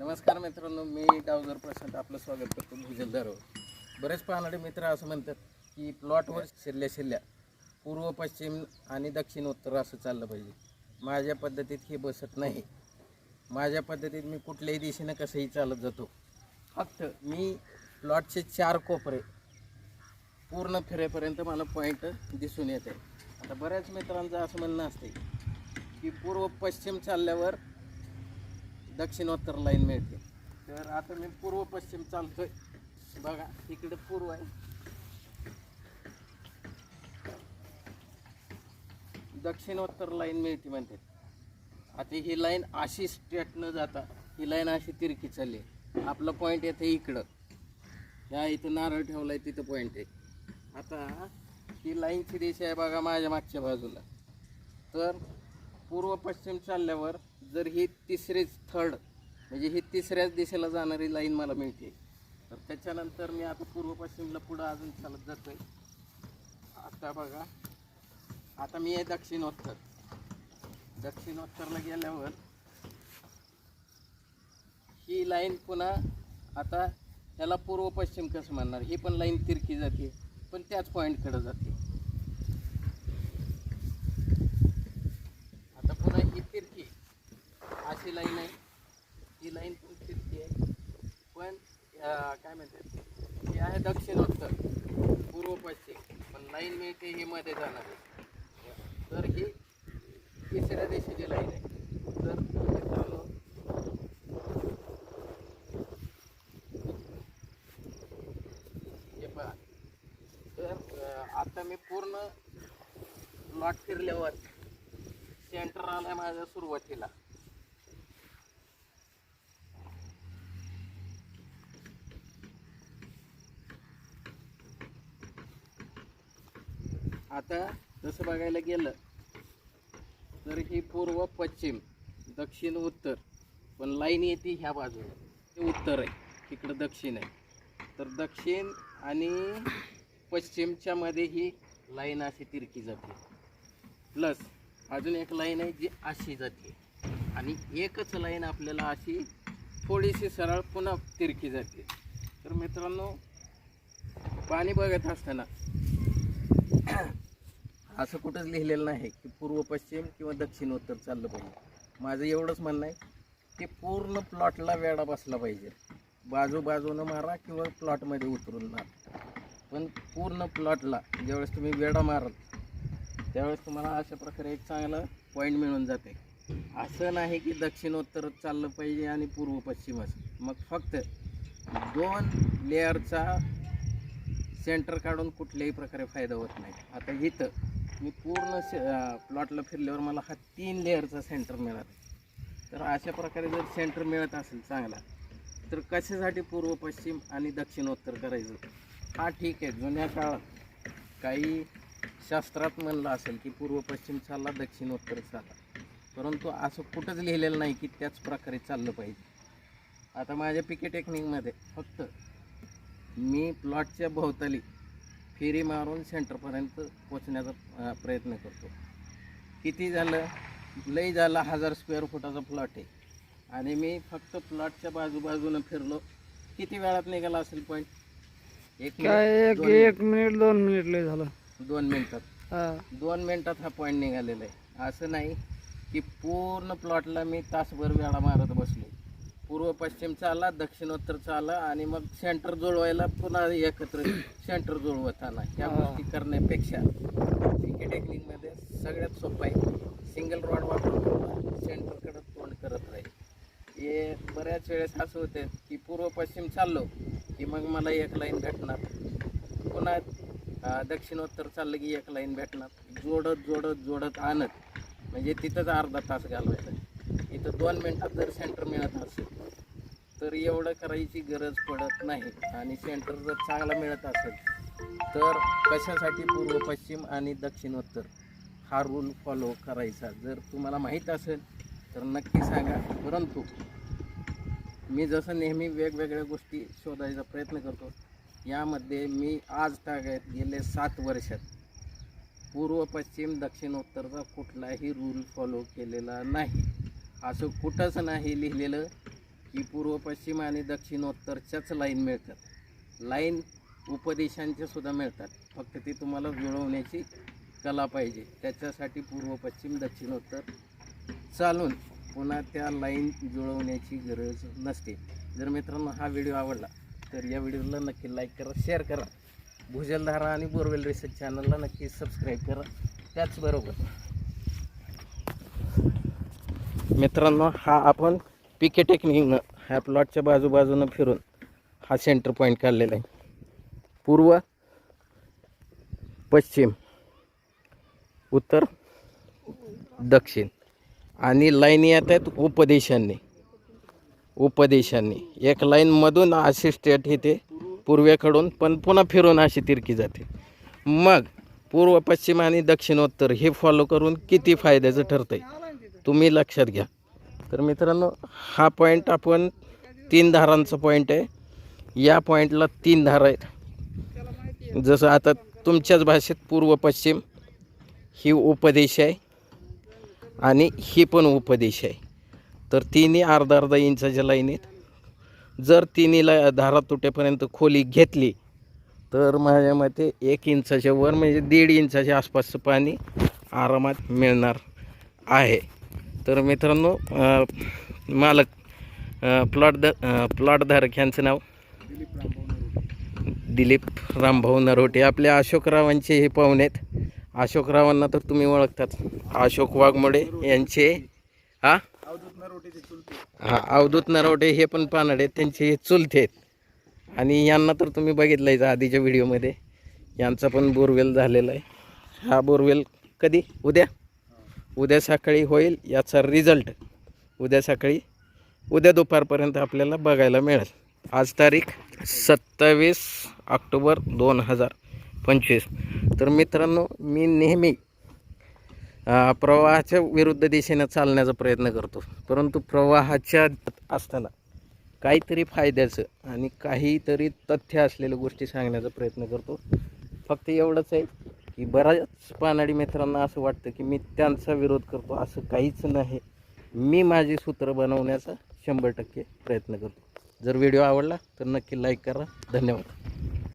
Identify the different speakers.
Speaker 1: नमस्कार मित्रांनो मी डावगर प्रशांत आपलं स्वागत करतो भुजलदारो बरेच पाहणारे मित्र असं म्हणतात की प्लॉटवर शिरल्या शिरल्या पूर्व पश्चिम आणि दक्षिण उत्तर असं चाललं पाहिजे. माझ्या पद्धतीत हे बसत नाही. माझ्या पद्धतीत मी कुठल्याही दिशेनं कसंही चालत जातो. फक्त मी प्लॉटचे चार कोपरे पूर्ण फिरेपर्यंत मला पॉईंट दिसून येते. आता बऱ्याच मित्रांचं असं म्हणणं असते की पूर्व पश्चिम चालल्यावर दक्षिणोत्तर लाईन मिळते. तर आता मी पूर्व पश्चिम चालतोय. बघा इकडे पूर्व आहे. दक्षिणोत्तर लाईन मिळते म्हणते. आता ही लाईन अशी स्ट्रेट न जाता ही लाईन अशी तिरकी चालली आहे. आपला पॉईंट येते इकडं. ह्या इथं नारळ ठेवलाय तिथं पॉईंट आहे. आता ही लाईनची दिशा आहे बघा माझ्या मागच्या बाजूला. तर पूर्व पश्चिम चालल्यावर जर ही तिसरीच थर्ड म्हणजे ही तिसऱ्याच दिशेला जाणारी लाईन मला मिळते. तर त्याच्यानंतर मी आता पूर्व पश्चिमला पुढं अजून चालत जातोय. आता बघा. आता मी आहे दक्षिणोत्तर. दक्षिणोत्तरला गेल्यावर ही लाईन पुन्हा आता ह्याला पूर्व पश्चिम कसं म्हणणार ही पण लाईन तिरकी जाते पण त्याच पॉईंटकडे जाते आता पुन्हा ही तिरकी अशी लाईन आहे. ही लाईन पण फिरती आहे. पण काय म्हणतात? हे आहे दक्षिणोत्तर पूर्व पश्चिम. पण लाईन मिळते ही मध्ये जाणार आहे. तर ही तिसऱ्या दिशेची लाईन आहे. तर हे तर आता मी पूर्ण लॉट फिरल्यावर सेंटर आलाय माझ्या सुरुवातीला. आता जसं बघायला गेलं तर ही पूर्व पश्चिम दक्षिण उत्तर. पण लाईन येते ह्या बाजूला. ते उत्तर आहे. इकडं दक्षिण आहे. तर दक्षिण आणि पश्चिमच्या मध्ये ही लाईन अशी तिरकी जाते. प्लस अजून एक लाईन आहे जी अशी जाते. आणि एकच लाईन आपल्याला अशी थोडीशी सरळ पुन्हा तिरकी जाते. तर मित्रांनो पाणी बघत असताना असं कुठंच लिहिलेलं नाही की पूर्व पश्चिम किंवा दक्षिण उत्तर चाललं पाहिजे. माझं एवढंच म्हणणं आहे की पूर्ण प्लॉटला वेडा बसला पाहिजे. बाजू बाजूनं मारा किंवा प्लॉटमध्ये उतरून मारा. पण पूर्ण प्लॉटला ज्यावेळेस तुम्ही वेडा माराल त्यावेळेस तुम्हाला अशा प्रकारे एक चांगला पॉईंट मिळून जाते. असं नाही की दक्षिणोत्तर चाललं पाहिजे आणि पूर्व पश्चिमच मग फक्त दोन लेअरचा सेंटर काढून कुठल्याही प्रकारे फायदा होत नाही. आता इथं मी पूर्ण प्लॉटला फिरल्यावर मला हा तीन लेअरचा सेंटर मिळाला. तर अशा प्रकारे जर सेंटर मिळत असेल चांगला तर कशासाठी पूर्व पश्चिम आणि दक्षिणोत्तर करायचं? हा ठीक आहे. जुन्या काळात काही शास्त्रात म्हणलं असेल की पूर्व पश्चिम चालला दक्षिणोत्तर चालला. परंतु असं कुठंच लिहिलेलं नाही की त्याच प्रकारे चाललं पाहिजे. आता माझ्या पिके टेक्निकमध्ये फक्त मी प्लॉटच्या भोवताली फेरी मारून सेंटरपर्यंत पोचण्याचा प्रयत्न करतो. किती झालं? लई झालं हजार स्क्वेअर फुटाचा प्लॉट आहे. आणि मी फक्त प्लॉटच्या बाजूबाजूनं फिरलो. किती वेळात निघाला असेल पॉईंट एक
Speaker 2: एक एक मिनिट दोन मिनिट लय झालं.
Speaker 1: दोन मिनिटात. दोन मिनिटात हा पॉईंट निघालेला आहे. असं नाही की पूर्ण प्लॉटला मी तासभर वेळा मारत बसलो. पूर्व पश्चिम चालला दक्षिणोत्तर चालला आणि मग सेंटर जुळवायला पुन्हा एकत्र सेंटर जुळवताना ह्या. गोष्टी करण्यापेक्षा पिके टेक्निकमध्ये सगळ्यात सोपं आहे. सिंगल रॉड वापरून सेंटरकडे तोंड करत राहील. हे बऱ्याच वेळेस असं होते की पूर्व पश्चिम चाललो की मग मला एक लाईन भेटणार. पुन्हा दक्षिणोत्तर चाललं की एक लाईन भेटणार. जोडत जोडत जोडत आणत. म्हणजे तिथंच अर्धा तास घालवायचा. इथं दोन मिनटात जर सेंटर मिळत असेल तर एवढं करायची गरज पडत नाही. आणि सेंटर जर चांगला मिळत असेल तर कशासाठी पूर्व पश्चिम आणि दक्षिणोत्तर हा रूल फॉलो करायचा? जर तुम्हाला माहीत असेल तर नक्की सांगा. परंतु मी जसं नेहमी वेगवेगळ्या गोष्टी शोधायचा प्रयत्न करतो यामध्ये मी आज तागायत गेले सात वर्षात. पूर्व पश्चिम दक्षिणोत्तरचा कुठलाही रूल फॉलो केलेला नाही. असं कुठंच नाही लिहिलेलं. की पूर्व पश्चिम आणि दक्षिणोत्तरच्याच लाईन मिळतात. लाईन उपदेशांच्या सुद्धा मिळतात. फक्त ती तुम्हाला जुळवण्याची कला पाहिजे. त्याच्यासाठी पूर्व पश्चिम दक्षिणोत्तर चालून पुन्हा त्या लाईन जुळवण्याची गरज नसते. जर मित्रांनो हा व्हिडिओ आवडला तर या व्हिडिओला नक्की लाईक करा शेअर करा. भुजलधारा आणि बोरवेल रिसर्च चॅनलला नक्की सबस्क्राईब करा. त्याचबरोबर मित्रांनो हा आपण पिके टेक्निकनं ह्या प्लॉटच्या बाजूबाजूनं फिरून हा सेंटर पॉईंट काढलेला आहे. पूर्व पश्चिम उत्तर दक्षिण आणि लाईन येत आहेत उपदेशांनी. उपदेशांनी. एक लाईनमधून अशी स्टेट येते पूर्वेकडून पण पुन्हा फिरून अशी तिरकी जाते. मग पूर्व पश्चिम आणि दक्षिणोत्तर हे फॉलो करून किती फायद्याचं ठरतं आहे तुम्ही लक्षात घ्या. तर मित्रांनो हा पॉईंट आपण तीन धारांचा पॉईंट आहे. या पॉईंटला तीन धार आहेत. जसं आता तुमच्याच भाषेत पूर्व पश्चिम ही उपदेश आहे आणि ही पण उपदेश आहे. तर तिन्ही अर्धा अर्धा इंचाच्या लाईनीत जर तिन्हीला धारा तुटेपर्यंत खोली घेतली तर माझ्या मते एक इंचाच्या वर म्हणजे दीड इंचाच्या आसपासचं पाणी आरामात मिळणार आहे. तर मित्रांनो मालक प्लॉट द प्लॉटधारक यांचं नाव? दिलीप रामभाऊ नरोटे. आपल्या अशोकरावांचे हे पाहुणे आहेत. अशोकरावांना तर तुम्ही ओळखतात. अशोक वाघमोडे यांचे हा? हा अवधूत नरवटे हे पण पानडे आहेत. त्यांचे हे चुलते आहेत. आणि यांना तर तुम्ही बघितलं आधीच्या व्हिडिओमध्ये. यांचा पण बोरवेल झालेला आहे. हा बोरवेल कधी? उद्या? उद्या सकाळी होईल याचा रिझल्ट उद्या सकाळी उद्या दुपारपर्यंत आपल्याला बघायला मिळेल. आज तारीख सत्तावीस ऑक्टोबर दोन हजार पंचवीस. तर मित्रांनो मी नेहमी प्रवाहाच्या विरुद्ध दिशेनं चालण्याचा प्रयत्न करतो. परंतु प्रवाहाच्या असताना काहीतरी फायद्याचं आणि काहीतरी तथ्य असलेल्या गोष्टी सांगण्याचा प्रयत्न करतो. फक्त एवढंच आहे की बऱ्याच पानाडी मित्रांना असं वाटतं की मी त्यांचा विरोध करतो असं काहीच नाही. मी माझी सूत्र बनवण्याचा शंभर टक्के प्रयत्न करतो. जर व्हिडिओ आवडला तर नक्की लाईक करा. धन्यवाद.